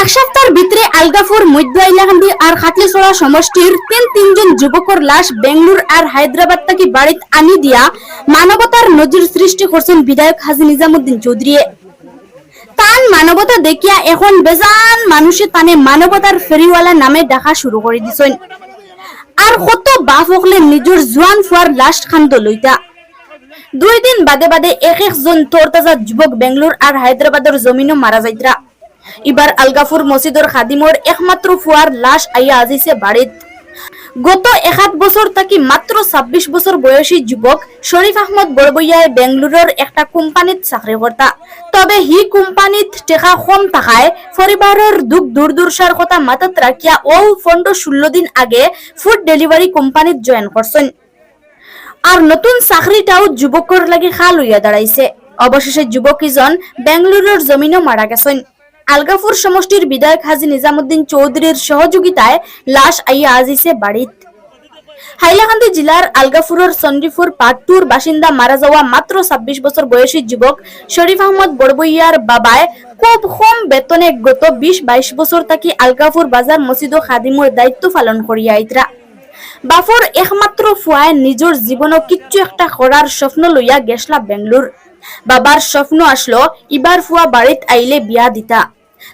এক সপ্তাহের ভিতরে আলগাপুর মধ্য আর সমষ্টির তিন তিনজন যুবকর লাশ বেঙ্গলোর আর হায়দ্রাবাদ থেকে বাড়িত আনি দিয়া মানবতার নজির সৃষ্টি করছেন বিধায়ক হাজি নিজামুদ্দিন চৌধুরী। তান মানবতা দেখিয়া এখন বেজান মানুষে তানে মানবতার ফেরিওয়ালা নামে ডাকা শুরু করে দিছেন। আর কত বাপ হকলে নিজের জোয়ান ফুয়ার লাশ খান্দ লইতা। দুই দিন বাদে বাদে এক একজন তোরতাজা যুবক বেঙ্গলোর আর হায়দ্রাবাদের জমিনও মারা যাইতরা এবার আলগাফুর মসজিদর খাদিমর একমাত্র ফুয়ার লাশ আইয়া আজিছে বাড়িত গত একাত বছর থাকি মাত্র ছাব্বিশ বছর বয়সী যুবক শরীফ আহমদ বড়বইয়ায় বেঙ্গলুরুর একটা কোম্পানিত চাকরি করতা তবে হি কোম্পানিত টেকা কম থাকায় পরিবারের দুঃখ দুর্দশার কথা মাথাত রাখিয়া ও ফন্ড ষোলো দিন আগে ফুড ডেলিভারি কোম্পানিত জয়েন করছেন আর নতুন চাকরিটাও যুবকর লাগি খাল হইয়া দাঁড়াইছে। অবশেষে যুবক ইজন বেঙ্গলুরুর জমিনও মারা গেছেন আলগাপুর সমষ্টির বিধায়ক হাজি নিজামুদ্দিন চৌধুরীর সহযোগিতায় লাশ আইয়া আজিছে বাড়িত হাইলাকান্দি জেলার আলগাপুরের চন্ডিপুর পাট্টুর বাসিন্দা মারা যাওয়া মাত্র ছাব্বিশ বছর বয়সী যুবক শরীফ আহমদ বড়বইয়ার বাবায় খুব কম বেতনে গত বিশ বাইশ বছর থাকি আলগাপুর বাজার মসজিদ ও খাদিমর দায়িত্ব পালন করিয়া আইতরা বাফর একমাত্র ফুয়ায় নিজের জীবনও কিচ্ছু একটা করার স্বপ্ন লইয়া গেছলা বেঙ্গলোর বাবার স্বপ্ন আসলো ইবার ফুয়া বাড়িত আইলে বিয়া দিতা।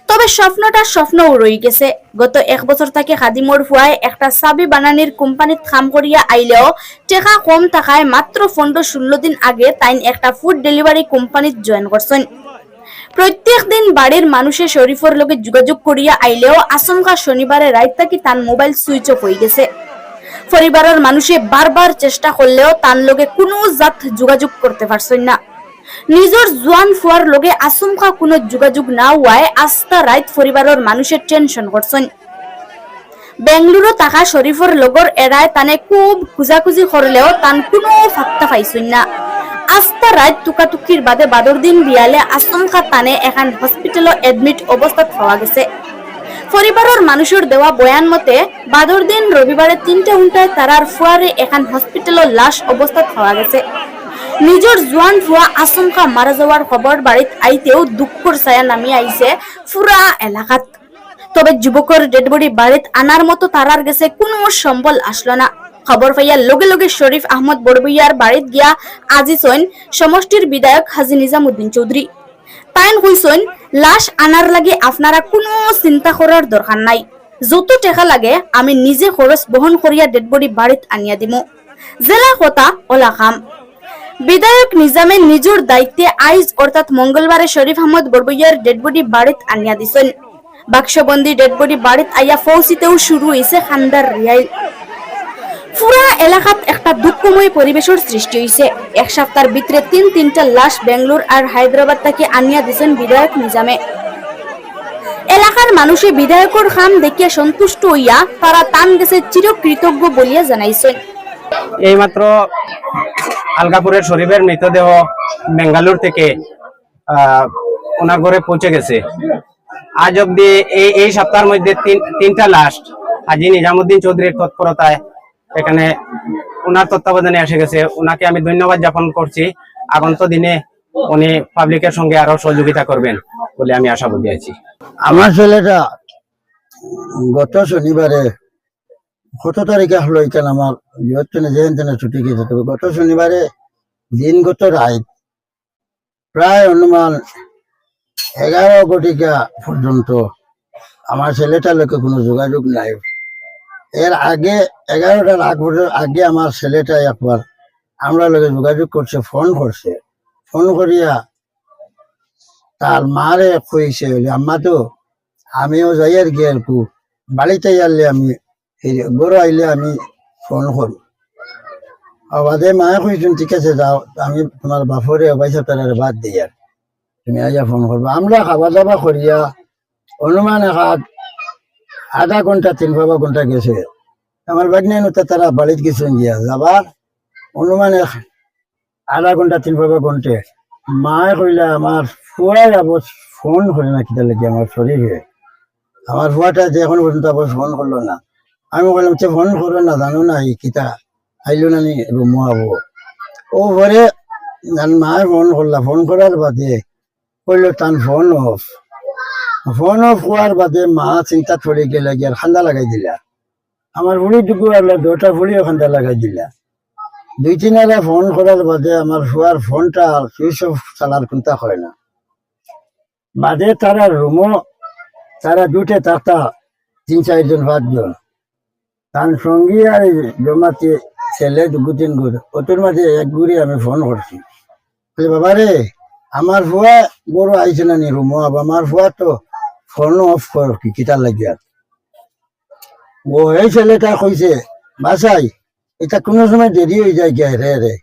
তবে স্বপ্নটা স্বপ্ন রই গেছে। গত এক বছর থেকে খাদিমর ফুয়ায় একটা চাবি বানানির কোম্পানিত কাম করিয়া আইলেও টেকা কম থাকায় মাত্র পনেরো ষোলো দিন আগে তাইন একটা ফুড ডেলিভারি কোম্পানিত জয়েন করছেন প্রত্যেক দিন বাড়ির মানুষের শরীফের লগে যোগাযোগ করিয়া আইলেও আচমকা শনিবারে রাত থাকি তার মোবাইল সুইচ অফ হয়ে গেছে। পরিবারের মানুষে বারবার চেষ্টা করলেও তার লগে কোনো জাত যোগাযোগ করতে পারছেন না। নিজের জোয়ান ফুয়ার লগে আচমকা কোনো যোগাযোগ না হওয়ায় আস্থা রাত পরিবারের মানুষের টেনশন করছেন। বেঙ্গলুরু থাকা শরীফর লগর এরায় তানে খুব খুঁজাখুঁজি করলেও তান কোনো ফাত্তা পাইছেন না। আস্থা রাত টুকাটুকির বাদে বাদর দিন বিয়ালে আচমকা তানে এখন হসপিটালত এডমিট অবস্থাত পাওয়া গেছে। পরিবারের মানুষের দেওয়া বয়ান মতে, বাদর দিন রবিবারে তিনটা উল্টায় তারার ফুয়ারে এখান হসপিটালের লাশ অবস্থাত পাওয়া গেছে। নিজের জোয়ান ফুয়া আচমকা মারা যাওয়ার খবর বাড়িত আইতেও দুঃখর ছায়া নামি আইছে পুরা এলাকাত। তবে যুবকের ডেড বডি বাড়িত আনার মতো তারার গেছে কোনো সম্বল আসলো না। খবর পাইয়া লগে লগে শরীফ আহমদ বড়বইয়ার বাড়িত গিয়া আজিছইন সমষ্টির বিধায়ক হাজি নিজামুদ্দিন চৌধুরী। তাইন কইসইন লাশ আনার লাগে আপনারা কোনো চিন্তা করার দরকার নাই। যত টাকা লাগে, আমি নিজে খরচ বহন করিয়া ডেড বডি বাড়িত আনিয়া দিমু। জেলা কথা ওলা খাম বিধায়ক নিজামে নিজের দায়িত্বে আইজ অর্থাৎ মঙ্গলবারে শরীফ আহমদ বড়বইয়ার ডেড বডি বাড়িত আনিয়া দিছেন। বাক্সবন্দি ডেড বডি বাড়িত আইয়া ফৌসিতেও শুরু হয়েছে খান্দার রিয়াইল পুরা এলাকাত একটা দুঃখময় পরিবেশের সৃষ্টি হয়েছে এক সপ্তাহের ভিতরে তিন তিনটা লাশ বেঙ্গলোর আর হায়দ্রাবাদ থেকে আনিয়া দিছেন বিধায়ক নিজামে। এলাকার মানুষে বিধায়কর খাম দেখিয়া সন্তুষ্ট হইয়া তারা তান গেছে চিরকৃতজ্ঞ বলিয়া জানাইছেন এইমাত্র আলগাপুরের শরীফের মৃতদেহ বেঙ্গালুর থেকে ওনার ঘরে পৌঁছে গেছে। আজ অব্দি এই এই সপ্তাহের মধ্যে তিন- তিনটা লাশ হাজি নিজামুদ্দিন চৌধুরীর তৎপরতায় এখানে ওনার তত্ত্বাবধানে এসে গেছে। ওনাকে আমি ধন্যবাদ জ্ঞাপন করছি। আগন্ত দিনে উনি পাবলিকের সঙ্গে আরও সহযোগিতা করবেন বলে আমি আশাবাদী আছি। আমার ছেলেটা গত শনিবারে কত তারিখে হলো এখানে আমার যেখান তেনে ছুটি গেছে, তবে গত শনিবারে দিনগত রাত প্রায় অনুমান এগারো কোটিকা পর্যন্ত আমার ছেলেটার লোকে কোনো যোগাযোগ নাই। এর আগে এগারোটার আগ আগে আমার ছেলেটা একবার আমরা লোকে যোগাযোগ করছে, ফোন করছে। ফোন করিয়া তার মারে কইছে আম্মা তো, আমিও যাই আর কি আর কু বাড়িতে আনলে আমি গরু আইলে আমি ফোন করব আবাদে মায়ে কইছেন, ঠিক আছে, যাও, আমি তোমার বাপরে পয়সা তার বাদ দিই আর তুমি আইয়া ফোন করব। আমরা খাওয়া দাওয়া করিয়া, অনুমান এক আধা ঘণ্টা তিন বাবা ঘণ্টা গেছে। আমার বাগনে নুতে তারা বাড়িত গেছেন গিয়া যাবার অনুমানে আধা ঘণ্টা তিন বাবা ঘন্টে মায়ে কইলা আমার পুরা যাব, ফোন করে না কিতা লাগে আমার শরীরে আমার ফুয়াটা যে এখন পর্যন্ত আবার ফোন করল না। আমি বললাম যে ফোন করো না, জানো না, এই কিতা আইলো না নি রুমো আবো। ও পরে মায় ফোন করলা ফোন করার বাদে কইলো তান ফোন অফ। ফোন হওয়ার বাদে মা চিন্তা পড়ে গেলে গিয়ে খান্দা লাগাই দিলা। আমার ফুলি টুকু আলো দুটা ফুলিও খান্দা লাগাই দিলা। দুই তিনারা ফোন করার বাদে আমার ফুয়ার ফোনটা সুইচ অফ চালার চিন্তা হয় না। বাদে তারা রুমও তারা দুটে তাতা, তিন চারজন পাঁচজন। তার সঙ্গী আর জমাতে ছেলে দু তিন গুড় ওটোর মাঝে এক গুড়ি আমি ফোন করছি বাবা রে আমার ফুয়া বড় আইছে না নি রুমো আমার ফুয়া তো ফোন অফ কর কি কিতা লাগিয়া ও এই ছেলেটা কইছে বাসাই এটা কোনো সময় দেরি হয়ে যায় কে রে রে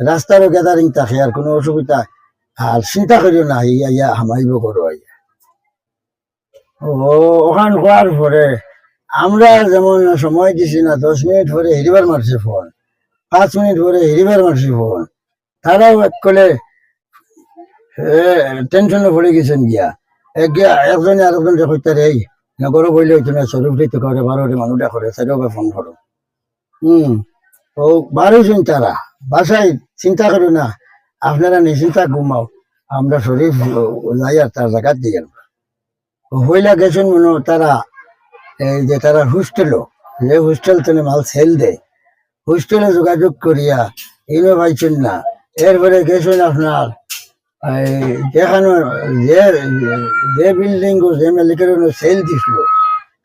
রাস্তারও গ্যাদারিং থাকে আর কোনো অসুবিধা আর চিন্তা করিও না ইয়া ইয়া হামাইব করো ইয়া। ও ওখান হওয়ার পরে আমরা যেমন সময় দিছি না, দশ মিনিট পরে হিরিবার মারছে ফোন, পাঁচ মিনিট পরে হিরিবার মারছে ফোন। তারাও এক করে টেনশনে পড়ে গেছেন গিয়া। একজনে আরেকজন দেখতে রে নগরও বইলে হইতো না স্বরূপ দিতে করে বারো মানুষটা করে সেটাও ফোন করো হম ও বারোজন তারা বাসায় চিন্তা করো না আপনারা নিশ্চিন্তা ঘুমাও আমরা শরীর যাই আর তার জায়গা দিয়ে গেল হইলা গেছেন মনে তারা এই যে তারা হোস্টেলও যে হোস্টেল থেকে মাল সেল দেয়। হোস্টেলে যোগাযোগ করিয়া ইনো পাইছেন না এরপরে গেছেন আপনার যেখানে যে যে বিল্ডিং যে মালিকের সেল দিছিল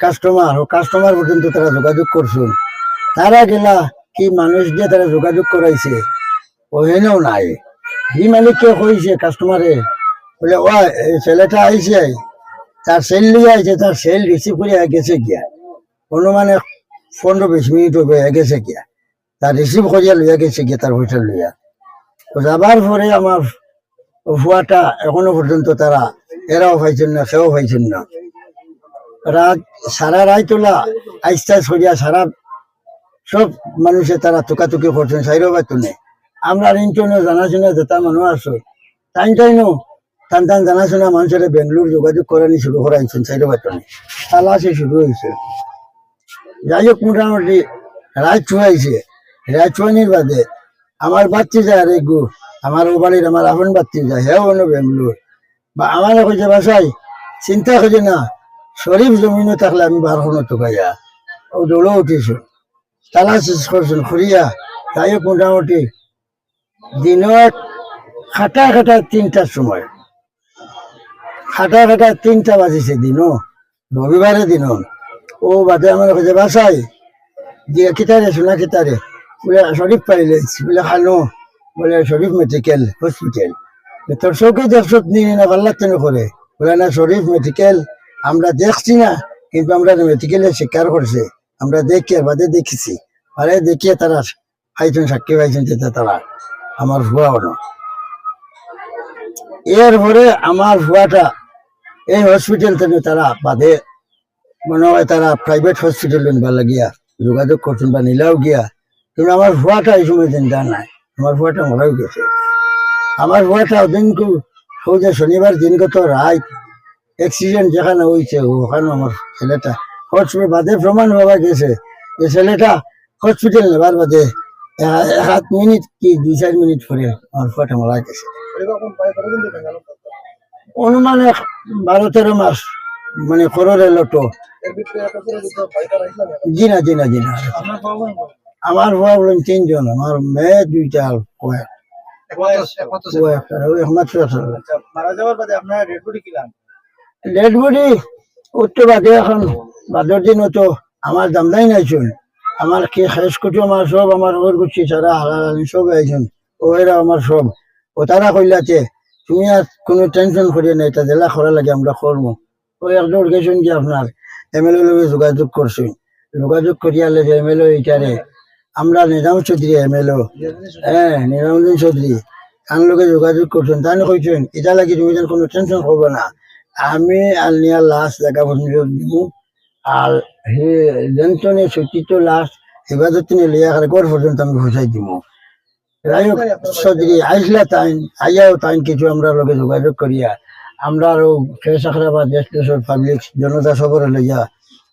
কাস্টমার ও কাস্টমার পর্যন্ত তারা যোগাযোগ করছেন তারা গেলা, কি মানুষ দিয়ে তারা যোগাযোগ করাইছে ও হেনেও নাই। ই মালিককে কইছে কাস্টমারে বলে, ও ছেলেটা আইছে তার সেল লিয়ে আইছে, তার সেল রিসিভ করে গেছে গিয়া। অনুমানে পনেরো বিশ মিনিট হবে গেছে গিয়া। তার রিসিভ করিয়া লইয়া গেছে গিয়া, তার হোটেল লইয়া। যাবার পরে আমার ভুয়াটা এখনও পর্যন্ত তারা এরাও পাইছেন না, সেও পাইছেন না। রাত সারা রায় তোলা আইস্তা সরিয়া সারা সব মানুষে তারা তুকাতুকি করছেন সাইরও নেই আমরা রিন্টনে জানাশোনা যেটা মানুষ আছো। টাইম টাইমও টান টান জানাশোনা মানুষের বেঙ্গলোর যোগাযোগ করানি শুরু করাইছেন সাইডে পাইতো নেই তালাশে শুরু হয়েছে যাই হোক মোটামুটি রাত ছুয়াইছে রাত ছুয়ানির বাদে আমার বাচ্চা যায় আর গু আমার ও বাড়ির আমার আপন বাচ্চা যায় হ্যাঁ অন্য বেঙ্গলোর। বা আমার কইছে বাসাই চিন্তা করছে না। শরীফ জমিনে থাকলে আমি বার হনো তো গাইয়া ও দৌড়ে উঠিছো। তালা শেষ করছেন খুঁড়িয়া হোক মোটামুটি এক খাটা খাটা তিনটার সময়। খাটা খাটা তিনটা বাজিছে দিনও, রবিবারে দিনও। ও বাদে আমার কাছে বাসাই দিয়ে কিতারে শোনা কিতারে। বলে শরীফ পাইলে, বলে খানো বলে, শরীফ মেডিকেল হসপিটাল তোর চৌকে দেখছ নিয়ে না না করে। বলে, না, শরীফ মেডিকেল আমরা দেখছি না, কিন্তু আমরা মেডিকেলে স্বীকার করছে, আমরা দেখি, বাদে দেখেছি। আরে, দেখিয়ে তারা পাইছেন, সাক্ষী পাইছেন যেটা তারা আমার ভুয়া হলো এরপরে আমার ভুয়াটা এই হসপিটাল থেকে তারা বাদে মনে হয় তারা প্রাইভেট হসপিটাল নিবার লাগিয়া যোগাযোগ করছেন বা নিলাও গিয়া। কিন্তু আমার ভুয়াটা এই সময় চিন্তা নাই। আমার ভুয়াটা মরাও গেছে। আমার ভুয়াটা দিনকু যে শনিবার দিনগত রাত অ্যাক্সিডেন্ট যেখানে হয়েছে ওখানে আমার ছেলেটা হসপিটাল বাদে প্রমাণ পাওয়া গেছে। যে ছেলেটা হসপিটাল নেবার বাদে এক মিনিট কি দুই চার মিনিট পরে আমার ভুয়াটা মারা গেছে। অনুমানে বারো তেরো মাস মানে খররে লটো। জি না জি না জি না আমার বলেন তিনজন আমার মেয়ে দুইটা আর কয়েক ডেড বডি উঠতে বাদে এখন বাদর দিন তো আমার দামদাই নাই চুন আমার কি শেষ কুটু আমার সব আমার ওর গুছি সারা হালালি সব আইছেন ওরা আমার সব। ও তারা কইলাতে তুমি আর কোনো টেনশন করিয়ে না এটা জেলা করা লাগে আমরা করব। ওই একদম গেছেন যে আপনার এমএলএ লগে যোগাযোগ করছেন। যোগাযোগ করিয়ালে যে এমএলএ এইটারে আমরা নিজাম চৌধুরী এমএলএ হ্যাঁ নিজামুদ্দিন চৌধুরী। তার লোকে যোগাযোগ করছেন। তাই কইছেন এটা লাগি তুমি কোনো টেনশন করব না। আমি আর আলনিয়া লাস্ট জায়গা পর্যন্ত দিব আর হে জেনটনে ছুটিত লাস্ট হেফাজত তিনি লিয়া করে ঘর পর্যন্ত আমি পৌঁছাই দিব যাই হোক, চৌধুরী, আইসলা তাইন, আইয়াও তাইন কিছু আমরা লোকে যোগাযোগ করিয়া, আমরা আরও শেষ আখড়া বা দেশ দেশের পাবলিক জনতা সবরে লইয়া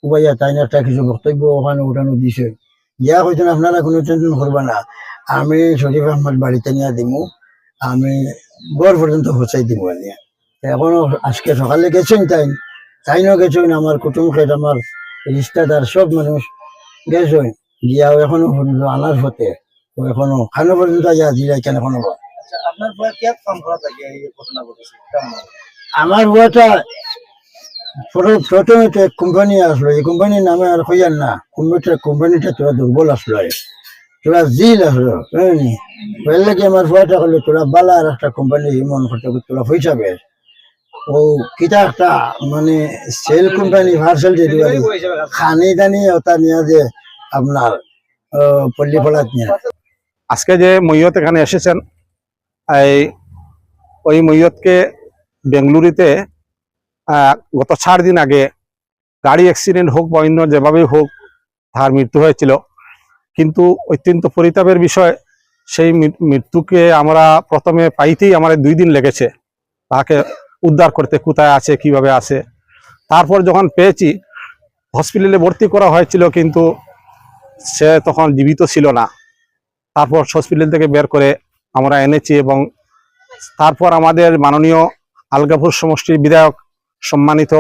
উবাইয়া তাইন একটা কিছু বক্তব্য ওখানে উঠানো দিছে ইয়া কইছেন আপনারা কোনো টেনশন করবা না। আমি শরীফ আহমদ বাড়িতে নিয়ে দিমু। আমি বর পর্যন্ত পৌঁছাই দিব নিয়ে এখনও আজকে সকালে গেছেন তাই তাইনও গেছেন। আমার কুটুম খেট আমার রিস্তাদার সব মানুষ গেছেন। গিয়াও এখনও আনার হতে ও এখনও খানো পর্যন্ত যা দিলে কেন এখনও। আচ্ছা আমার বউটা প্রথম- তো এক কোম্পানি আসলো। এই কোম্পানির নামে আর কইয়ার না। কোম্পানিটা কোম্পানিটা তোরা দুর্বল আসলো তোরা জিল আসলো, বুঝলি বললে কি আমার বউটা করল, তোরা বালা আর একটা কোম্পানি মন করতে তোরা পয়সা পেয়ে ও কিটা একটা মানে সেল কোম্পানি ভার্সেল যে খানি দানি ওটা নিয়ে যে আপনার পল্লী ফলাত নিয়ে। আজকে যে মৈয়ত এখানে এসেছেন, এই ওই মৈয়তকে বেঙ্গলুরুতে গত চার দিন আগে গাড়ি অ্যাক্সিডেন্ট হোক বা অন্য যেভাবেই হোক, তার মৃত্যু হয়েছিল। কিন্তু অত্যন্ত পরিতাপের বিষয়, সেই মৃত্যুকে আমরা প্রথমে পাইতেই আমার দুই দিন লেগেছে। তাকে উদ্ধার করতে কোথায় আছে, কীভাবে আছে। তারপর যখন পেয়েছি হসপিটালে ভর্তি করা হয়েছিল, কিন্তু সে তখন জীবিত ছিল না। তারপর হসপিটাল থেকে বের করে আমরা এনেছি এবং তারপর আমাদের মাননীয় আলগাপুর সমষ্টির বিধায়ক সম্মানিত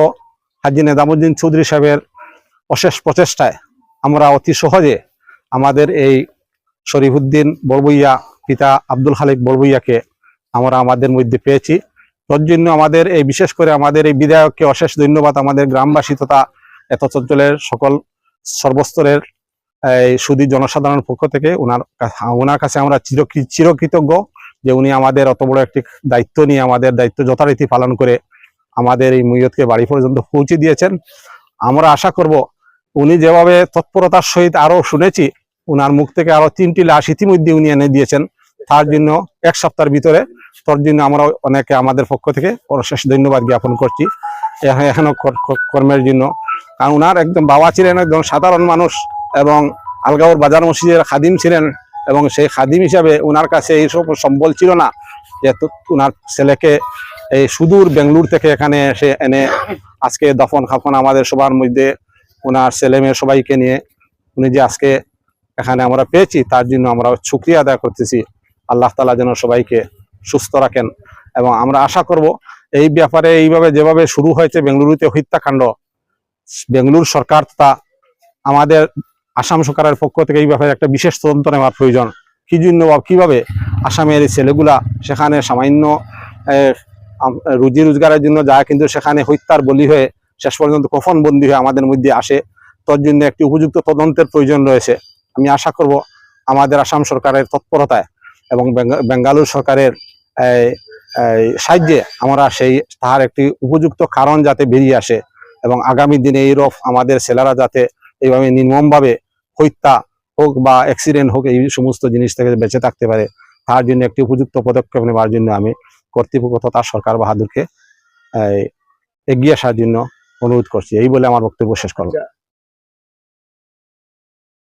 হাজি নেদামুদ্দিন চৌধুরী সাহেবের অশেষ প্রচেষ্টায় আমরা অতি সহজে আমাদের এই শরীফুদ্দিন বড়বইয়া পিতা আব্দুল খালিক বড়বইয়াকে আমরা আমাদের মধ্যে পেয়েছি। তোর জন্য আমাদের এই বিশেষ করে আমাদের এই বিধায়ককে অশেষ ধন্যবাদ। আমাদের গ্রামবাসী তথা এত অঞ্চলের সকল সর্বস্তরের এই সুদী জনসাধারণের পক্ষ থেকে ওনার ওনার কাছে আমরা চির চিরকৃতজ্ঞ যে উনি আমাদের অত বড় একটি দায়িত্ব নিয়ে আমাদের দায়িত্ব যথারীতি পালন করে আমাদের এই মৈয়তকে বাড়ি পর্যন্ত পৌঁছে দিয়েছেন। আমরা আশা করব উনি যেভাবে তৎপরতার সহিত আরও শুনেছি, উনার মুখ থেকে আরও তিনটি লাশ ইতিমধ্যে উনি এনে দিয়েছেন। তার জন্য এক সপ্তাহের ভিতরে, তার জন্য আমরা অনেকে আমাদের পক্ষ থেকে অশেষ ধন্যবাদ জ্ঞাপন করছি এখ- এখনও কর- কর- কর্মের জন্য। কারণ উনার একদম বাবা ছিলেন একদম সাধারণ মানুষ এবং আলগাওর বাজার মসজিদের খাদিম ছিলেন এবং সেই খাদিম হিসাবে ওনার কাছে এইসব সম্বল ছিল না যে ওনার ছেলেকে এই সুদূর বেঙ্গলুর থেকে এখানে এসে এনে আজকে দফন খাফন আমাদের সবার মধ্যে ওনার ছেলে মেয়ে সবাইকে নিয়ে উনি যে আজকে এখানে আমরা পেয়েছি, তার জন্য আমরা শুক্রিয়া আদায় করতেছি। আল্লাহ তালা যেন সবাইকে সুস্থ রাখেন। এবং আমরা আশা করব এই ব্যাপারে এইভাবে যেভাবে শুরু হয়েছে বেঙ্গলুরুতে হত্যাকাণ্ড, বেঙ্গলুর সরকার তা আমাদের আসাম সরকারের পক্ষ থেকে এই ব্যাপারে একটা বিশেষ তদন্ত নেওয়ার প্রয়োজন। কি জন্য বা কীভাবে আসামের এই ছেলেগুলা সেখানে সামান্য রুজি রোজগারের জন্য যায়, কিন্তু সেখানে হত্যার বলি হয়ে শেষ পর্যন্ত কফন বন্দী হয়ে আমাদের মধ্যে আসে। তোর জন্য একটি উপযুক্ত তদন্তের প্রয়োজন রয়েছে। আমি আশা করব আমাদের আসাম সরকারের তৎপরতায় এবং বেঙ্গা- বেঙ্গালুর সরকারের সাহায্যে আমরা সেই, তাহার একটি উপযুক্ত কারণ যাতে বেরিয়ে আসে এবং আগামী দিনে এই রফ আমাদের ছেলেরা যাতে এইভাবে নির্মমভাবে হত্যা হোক বা অ্যাক্সিডেন্ট হোক, এই সমস্ত জিনিস থেকে বেঁচে থাকতে পারে, তার জন্য একটি উপযুক্ত পদক্ষেপ নেওয়ার জন্য আমি কর্তৃপক্ষ তথা সরকার বাহাদুরকে এগিয়ে আসার জন্য অনুরোধ করছি। এই বলে আমার বক্তব্য শেষ করব